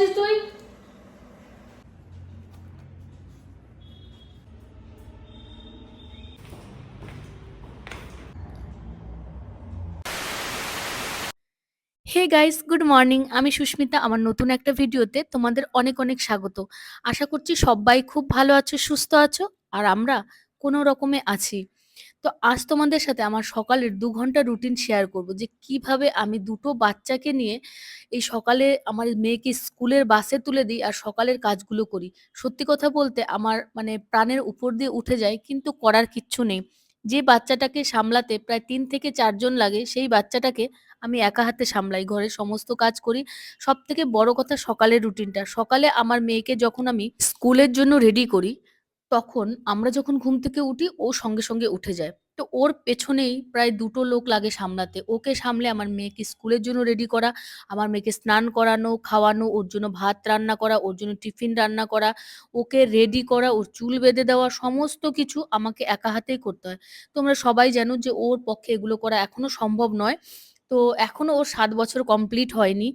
করছিস তুই? Hey guys good morning আমি সুস্মিতা, আমার নতুন একটা ভিডিওতে তোমাদের অনেক অনেক স্বাগত। আশা করছি সবাই খুব ভালো আছো, সুস্থ আছো, আর আমরা কোনো রকমে আছি। তো আজ তোমাদের সাথে আমার সকালের দু ঘণ্টা রুটিন শেয়ার করব যে কীভাবে আমি দুটো বাচ্চাকে নিয়ে এই সকালে আমার মেয়েকে স্কুলের বাসে তুলে দিই আর সকালের কাজগুলো করি। সত্যি কথা বলতে আমার মানে প্রাণের উপর দিয়ে উঠে যায় কিন্তু করার কিচ্ছু নেই। যে বাচ্চাটাকে সামলাতে প্রায় তিন থেকে চারজন লাগে, সেই বাচ্চাটাকে আমি একা হাতে সামলাই ঘরের সমস্ত কাজ করি। সব থেকে বড় কথা সকালের রুটিনটা সকালে আমার মেয়েকে যখন আমি স্কুলের জন্য রেডি করি তখন আমরা যখন ঘুম থেকে উঠি, ও সঙ্গে সঙ্গে উঠে যায়। তো ওর পেছনেই প্রায় দুটো লোক লাগে সামলাতে। ওকে সামলে আমার মেয়েকে স্কুলের জন্য রেডি করা, আমার মেয়েকে স্নান করানো, খাওয়ানো, ওর জন্য ভাত রান্না করা, ওর জন্য টিফিন রান্না করা, ওকে রেডি করা, ওর চুল বেঁধে দেওয়া, সমস্ত কিছু আমাকে একা হাতেই করতে হয়। তোমরা সবাই জানো যে ওর পক্ষে এগুলো করা এখনও সম্ভব নয়। তো এখনও ওর সাত বছর কমপ্লিট হয়নি।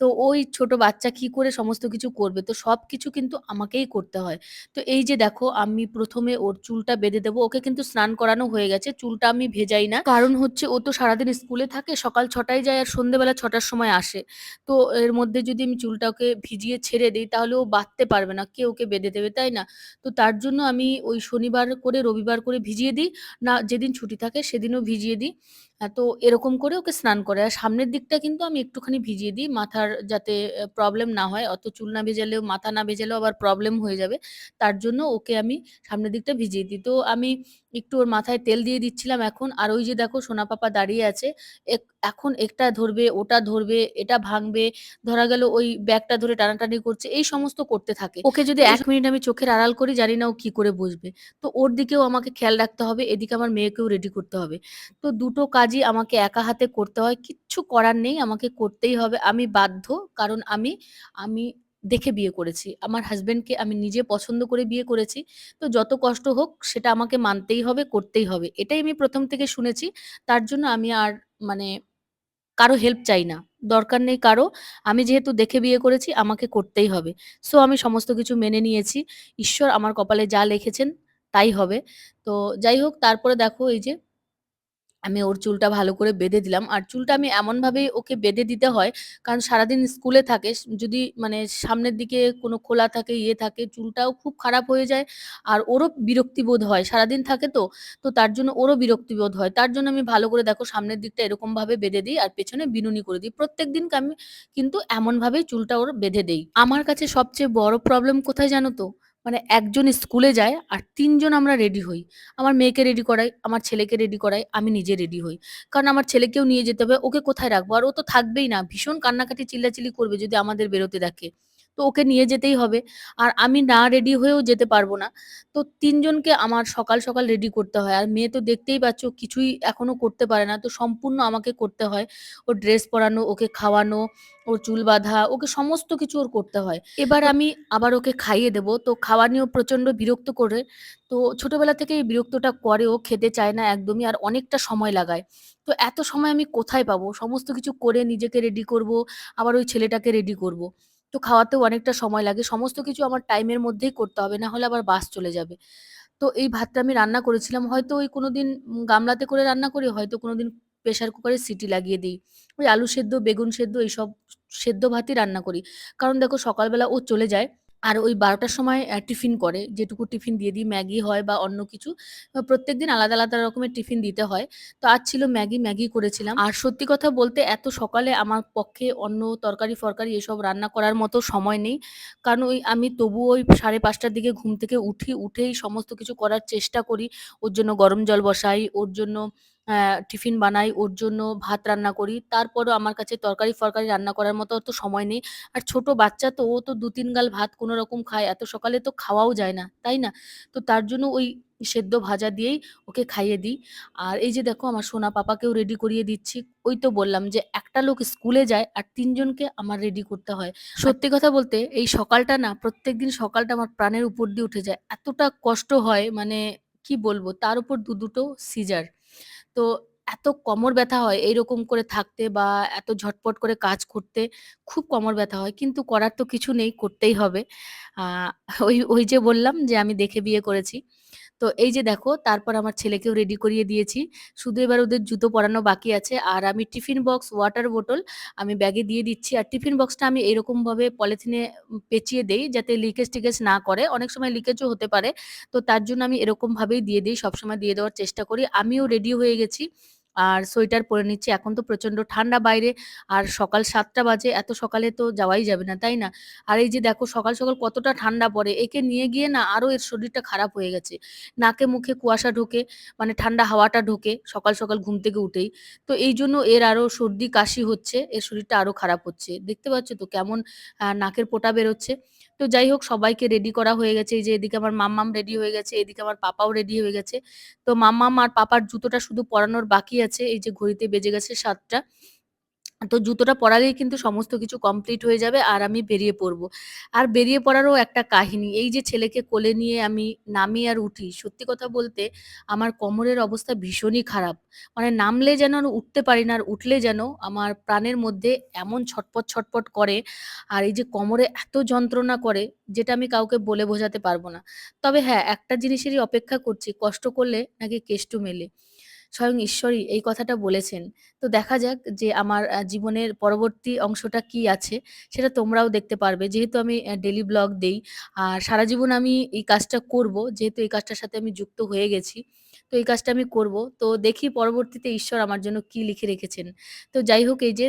তো ওই ছোট বাচ্চা কি করে সমস্ত কিছু করবে? তো সব কিছু কিন্তু আমাকেই করতে হয়। তো এই যে দেখো আমি প্রথমে ওর চুলটা বেঁধে দেবো। ওকে কিন্তু স্নান করানো হয়ে গেছে। চুলটা আমি ভেজাই না। কারণ হচ্ছে ও তো সারাদিন স্কুলে থাকে। সকাল ছটায় যায় আর সন্ধ্যেবেলা ছটার সময় আসে। তো এর মধ্যে যদি আমি চুলটা ওকে ভিজিয়ে ছেড়ে দিই তাহলে ও বাঁধতে পারবে না। কে ওকে বেঁধে দেবে, তাই না? তো তার জন্য আমি ওই শনিবার করে রবিবার করে ভিজিয়ে দিই। না যেদিন ছুটি থাকে সেদিনও ভিজিয়ে দিই। আ তো এরকম করে ওকে স্নান করে আর সামনের দিকটা কিন্তু আমি একটুখানি ভিজিয়ে দিই, মাথার যাতে প্রবলেম না হয়। অত চুল না ভেজালেও, মাথা না ভেজালেও আবার প্রবলেম হয়ে যাবে। তার জন্য ওকে আমি সামনের দিকটা ভিজিয়ে দিই। তো আমি একটু ওর মাথায় তেল দিয়ে দিচ্ছিলাম এখন। আর ওই যে দেখো সোনা পাপা দাঁড়িয়ে আছে। এক এখন একটা ধরবে, ওটা ধরবে, এটা ভাঙবে। ধরা গেল ওই ব্যাগটা ধরে টানাটানি করছে। এই সমস্ত করতে থাকে। ওকে যদি এক মিনিট আমি চোখের আড়াল করি জানি না ও কি করে বসবে। তো ওর দিকেও আমাকে খেয়াল রাখতে হবে। এদিকে আমার মেয়েকেও রেডি করতে হবে। তো দুটো কাজই আমাকে একা হাতে করতে হয়। কিচ্ছু করার নেই। আমাকে করতেই হবে। আমি বাধ্য। কারণ আমি আমি দেখে বিয়ে করেছি। আমার হাসব্যান্ডকে আমি নিজে পছন্দ করে বিয়ে করেছি। তো যত কষ্ট হোক সেটা আমাকে মানতেই হবে, করতেই হবে। এটাই আমি প্রথম থেকে শুনেছি। তার জন্য আমি আর মানে কারও হেল্প চাই না। দরকার নেই কারও। আমি যেহেতু দেখে বিয়ে করেছি, আমাকে করতেই হবে। সো আমি সমস্ত কিছু মেনে নিয়েছি। ঈশ্বর আমার কপালে যা লিখেছেন, তাই হবে। তো যাই হোক, তারপরে দেখো এই যে আমি ওর চুলটা ভালো করে বেঁধে দিলাম। আর চুলটা আমি এমনভাবেই ওকে বেঁধে দিতে হয়, কারণ সারাদিন স্কুলে থাকে। যদি মানে সামনের দিকে কোনো খোলা থাকে, ইয়ে থাকে, চুলটাও খুব খারাপ হয়ে যায়। আর ওরও বিরক্তিবোধ হয়। সারাদিন থাকে তো, তো তার জন্য ওরও বিরক্তিবোধ হয়। তার জন্য আমি ভালো করে দেখো সামনের দিকটা এরকমভাবে বেঁধে দিই আর পেছনে বিনুনি করে দিই। প্রত্যেকদিনকে আমি কিন্তু এমনভাবেই চুলটা ওর বেঁধে দেই। আমার কাছে সবচেয়ে বড় প্রবলেম কোথায় জানো তো? মানে একজন স্কুলে যায় আর তিনজন আমরা রেডি হই। আমার মেয়েকে রেডি করাই, আমার ছেলেকে রেডি করাই, আমি নিজে রেডি হই। কারণ আমার ছেলেকেও নিয়ে যেতে হবে। ওকে কোথায় রাখব? আর ও তো থাকবেই না। ভীষণ কান্নাকাটি চিল্লাচিল্লি করবে যদি আমাদের বেরোতে দেখে। তো ওকে নিয়ে যেতেই হবে। আর আমি না রেডি হয়েও যেতে পারব না। তো তিনজনকে আমার সকাল, সকাল রেডি করতে হয়। আর মেয়ে তো দেখতেই পাচ্ছ কিছুই এখনও করতে পারে না। তো সম্পূর্ণ আমাকে করতে হয়। ওর ড্রেস পরানো, ওকে খাওয়ানো, ওর চুল বাঁধা, ওকে সমস্ত কিছু ওর করতে হয়। এবার আমি আবার ওকে খাইয়ে দেবো। তো খাওয়া নিয়েও প্রচণ্ড বিরক্ত করে। তো ছোটবেলা থেকেই এই বিরক্তটা করে ও খেতে চায় না একদমই আর অনেকটা সময় লাগায়। তো এত সময় আমি কোথায় পাবো? সমস্ত কিছু করে নিজেকে রেডি করব, আবার ওই ছেলেটাকে রেডি করব। তো খাওয়াতেও অনেকটা সময় লাগে। সমস্ত কিছু আমার টাইমের মধ্যেই করতে হবে। না হলে আবার বাস চলে যাবে। তো এই ভাতটা আমি রান্না করেছিলাম। হয়তো ওই কোনো দিন গামলাতে করে রান্না করি, হয়তো কোনো দিন প্রেশার কুকারে সিটি লাগিয়ে দিই ওই আলু সেদ্ধ, বেগুন সেদ্ধ এইসব সেদ্ধ ভাতই রান্না করি। কারণ দেখো সকালবেলা ও চলে যায়। আর ওই বারোটার সময় টিফিন করে। যেটুকু টিফিন দিয়ে দিই ম্যাগি হয় বা অন্য কিছু। প্রত্যেক দিন আলাদা, আলাদা রকমের টিফিন দিতে হয়। তো আজ ছিল ম্যাগি, ম্যাগি করেছিলাম। আর সত্যি কথা বলতে এত সকালে আমার পক্ষে অন্য তরকারি-ফরকারি এসব রান্না করার মতো সময় নেই। কারণ ওই আমি তবুও ওই সাড়ে পাঁচটার দিকে ঘুম থেকে উঠি। উঠেই সমস্ত কিছু করার চেষ্টা করি। ওর জন্য গরম জল বসাই, ওর জন্য টিফিন বানাই, ওর জন্য ভাত রান্না করি। তারপরও আমার কাছে তরকারি-ফরকারি রান্না করার মতো অত সময় নেই। আর ছোট বাচ্চা তো ও তো ২-৩ গাল ভাত কোনো রকম খায়। এত সকালে তো খাওয়াও যায় না, তাই না? তো তার জন্য ওই সেদ্ধ ভাজা দিয়েই ওকে খাইয়ে দিই। আর এই যে দেখো আমার সোনা পাপাকেও রেডি করিয়ে দিচ্ছি। ওই তো বললাম যে একটা লোক স্কুলে যায় আর তিনজনকে আমার রেডি করতে হয়। সত্যি কথা বলতে এই সকালটা না প্রত্যেক দিন সকালটা আমার প্রাণের উপর দিয়ে উঠে যায়। এতটা কষ্ট হয় মানে কি বলব? তার উপর দু দুটো সিজার। তো এত কোমর ব্যথা হয় এইরকম করে থাকতে বা এত ঝটপট করে কাজ করতে খুব কোমর ব্যথা হয়। কিন্তু করার তো কিছু নেই, করতেই হবে। ওই ওই যে বললাম যে আমি দেখে বিয়ে করেছি। তো এই যে দেখো তারপর আমার ছেলেকেও রেডি করিয়ে দিয়েছি। শুধু এবার ওদের জুতো পরানো বাকি আছে। আর আমি টিফিন বক্স, ওয়াটার বোটল আমি ব্যাগে দিয়ে দিচ্ছি। আর টিফিন বক্সটা আমি এরকমভাবে পলিথিনে পেঁচিয়ে দেই যাতে লিকেজ-টিকেজ না করে। অনেক সময় লিকেজও হতে পারে। তো তার জন্য আমি এরকমভাবেই দিয়ে দিই সবসময় দিয়ে দেওয়ার চেষ্টা করি। আমিও রেডি হয়ে গেছি। আর সোয়েটার পরে নিচ্ছি। এখন তো প্রচণ্ড ঠান্ডা বাইরে। আর সকাল সাতটা বাজে। এত সকালে তো যাওয়াই যাবে না, তাই না? আর এই যে দেখো সকাল, সকাল কতটা ঠান্ডা পড়ে। একে নিয়ে গিয়ে না আরও এর শরীরটা খারাপ হয়ে গেছে। নাকে মুখে কুয়াশা ঢোকে, মানে ঠান্ডা হাওয়াটা ঢোকে সকাল, সকাল ঘুম থেকে উঠেই। তো এই জন্য এর আরও সর্দি কাশি হচ্ছে। এর শরীরটা আরও খারাপ হচ্ছে। দেখতে পাচ্ছ তো কেমন নাকের পোটা বেরোচ্ছে? তো যাই হোক সবাইকে রেডি করা হয়ে গেছে। এই যে এদিকে আমার মাম্মাম রেডি হয়ে গেছে, এদিকে আমার পাপাও রেডি হয়ে গেছে। তো মাম্মাম আর পাপার জুতোটা শুধু পরানোর বাকি আছে। এই যে ঘড়িতে বেজে গেছে ৭ঃ০০ তো জুতোটা পরালেই কিন্তু সমস্ত কিছু কমপ্লিট হয়ে যাবে আর আমি বেরিয়ে পড়ব আর বেরিয়ে পড়ারও একটা কাহিনী। এই যে ছেলেকে কোলে নিয়ে আমি নামি আর উঠি, সত্যি কথা বলতে আমার কোমরের অবস্থা ভীষণই খারাপ। মানে নামলে যেন আর উঠতে পারি না আর উঠলে যেন আমার প্রাণের মধ্যে এমন ছটপট, ছটপট করে আর এই যে কোমরে এত যন্ত্রণা করে যেটা আমি কাউকে বলে বোঝাতে পারব না। তবে হ্যাঁ, একটা জিনিসেরই অপেক্ষা করছি, কষ্ট করলে নাকি কেষ্ট মেলে। স্বয়ং ঈশ্বরই এই কথাটা বলেছেন। তো দেখা যাক যে আমার জীবনের পরবর্তী অংশটা কি আছে, সেটা তোমরাও দেখতে পারবে। যেহেতু আমি ডেলি ব্লগ দেই। আর সারা জীবন আমি এই কাজটা করব। যেহেতু এই কাজটার সাথে আমি যুক্ত হয়ে গেছি। তো এই কাজটা আমি করব। তো দেখি পরবর্তীতে ঈশ্বর আমার জন্য কি লিখে রেখেছেন। তো যাই হোক এই যে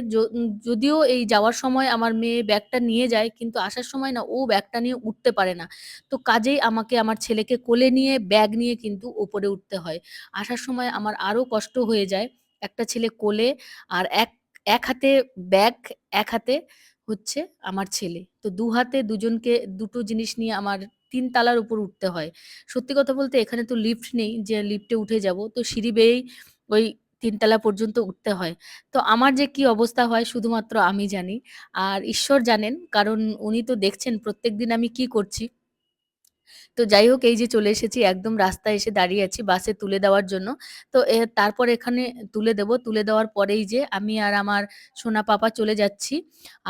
যদিও এই যাওয়ার সময় আমার মেয়ে ব্যাগটা নিয়ে যায় কিন্তু আসার সময় না ও ব্যাগটা নিয়ে উঠতে পারে না। তো কাজেই আমাকে আমার ছেলেকে কোলে নিয়ে ব্যাগ নিয়ে কিন্তু ওপরে উঠতে হয়। আসার সময় আমার আরও কষ্ট হয়ে যায়। একটা ছেলে কোলে আর এক এক হাতে ব্যাগ, এক হাতে হচ্ছে আমার ছেলে। তো দু হাতে দুজনকে দুটো জিনিস নিয়ে আমার ৩ তালার উপর উঠতে হয়। সত্যি কথা বলতে এখানে তো লিফট নেই যে লিফটে উঠে যাব। তো সিঁড়ি বেয়েই ওই তিনতলা পর্যন্ত উঠতে হয়। তো আমার যে কি অবস্থা হয় শুধুমাত্র আমি জানি। আর ঈশ্বর জানেন, কারণ উনি তো দেখছেন প্রত্যেক দিন আমি কি করছি। তো যাই হোক, এই যে চলে এসেছি, একদম রাস্তায় এসে দাঁড়িয়ে আছি বাসে তুলে দেওয়ার জন্য। তো তারপর এখানে তুলে দেব। তুলে দেওয়ার পরেই যে আমি আর আমার সোনা পাপা চলে যাচ্ছি।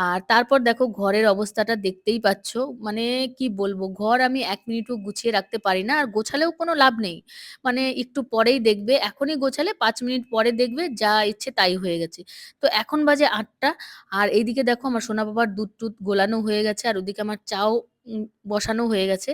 আর তারপর দেখো, ঘরের অবস্থাটা দেখতেই পাচ্ছ। মানে কি বলব? ঘর আমি এক মিনিটও গুছিয়ে রাখতে পারি না। আর গোছালেও কোনো লাভ নেই। মানে একটু পরেই দেখবে এখনই গোছালে, পাঁচ মিনিট পরে দেখবে, যা ইচ্ছে তাই হয়ে গেছে। তো এখন বাজে আটটা আর এইদিকে দেখো, আমার সোনা পাপার দুধ-টুধ গোলানো হয়ে গেছে। আর ওদিকে আমার চাও বসানো হয়ে গেছে।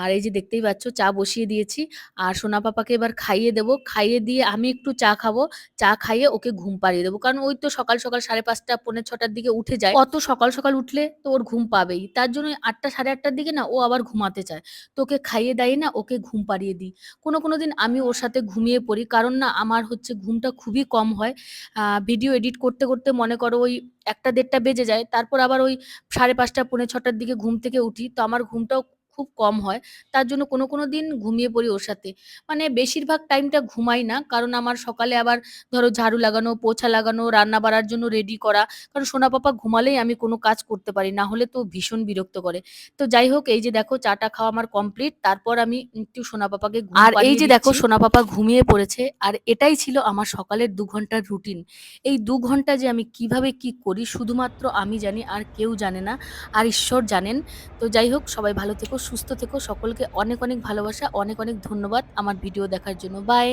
আর এই যে দেখতেই পাচ্ছ চা বসিয়ে দিয়েছি। আর সোনা পাপাকে এবার খাইয়ে দেব। খাইয়ে দিয়ে আমি একটু চা খাব। চা খাইয়ে ওকে ঘুম পাড়িয়ে দেবো কারণ ওই তো সকাল, সকাল ৫:৩০ পৌনে ৬ঃ০০ র দিকে উঠে যায়। অত সকাল, সকাল উঠলে তো ওর ঘুম পাবেই। তার জন্য আটটা সাড়ে আটটার দিকে না ও আবার ঘুমাতে চায়। তো ওকে খাইয়ে দেয় না ওকে ঘুম পাড়িয়ে দিই। কোনো, কোনো দিন আমি ওর সাথে ঘুমিয়ে পড়ি। কারণ না আমার হচ্ছে ঘুমটা খুবই কম হয়। ভিডিও এডিট করতে, করতে মনে করো ওই ১টা ১:৩০ বেজে যায়। তারপর আবার ওই ৫:৩০ পৌনে ৬ঃ০০ র দিকে ঘুম থেকে উঠি। তো আমার ঘুমটাও খুব কম হয়। তার জন্য কোনো, কোনো দিন ঘুমিয়ে পড়ি ওর সাথে। মানে বেশিরভাগ টাইমটা ঘুমাই না। কারণ আমার সকালে আবার ধরো ঝাড়ু লাগানো, পোছা লাগানো, রান্না বাড়ার জন্য রেডি করা। কারণ সোনা পাপা ঘুমালেই আমি কোনো কাজ করতে পারি। না হলে তো ভীষণ বিরক্ত করে। তো যাই হোক এই যে দেখো চা-টা খাওয়া আমার কমপ্লিট। তারপর আমি একটু সোনা পাপাকে আর এই যে দেখো সোনা পাপা ঘুমিয়ে পড়েছে। আর এটাই ছিল আমার সকালের দু ঘণ্টার রুটিন। এই দু ঘণ্টা যে আমি কীভাবে কি করি শুধুমাত্র আমি জানি আর কেউ জানে না। আর ঈশ্বর জানেন। তো যাই হোক সবাই ভালো থেকো, সুস্থ থেকো। সকলকে অনেক, অনেক ভালোবাসা। অনেক, অনেক ধন্যবাদ আমার ভিডিও দেখার জন্য। বাই।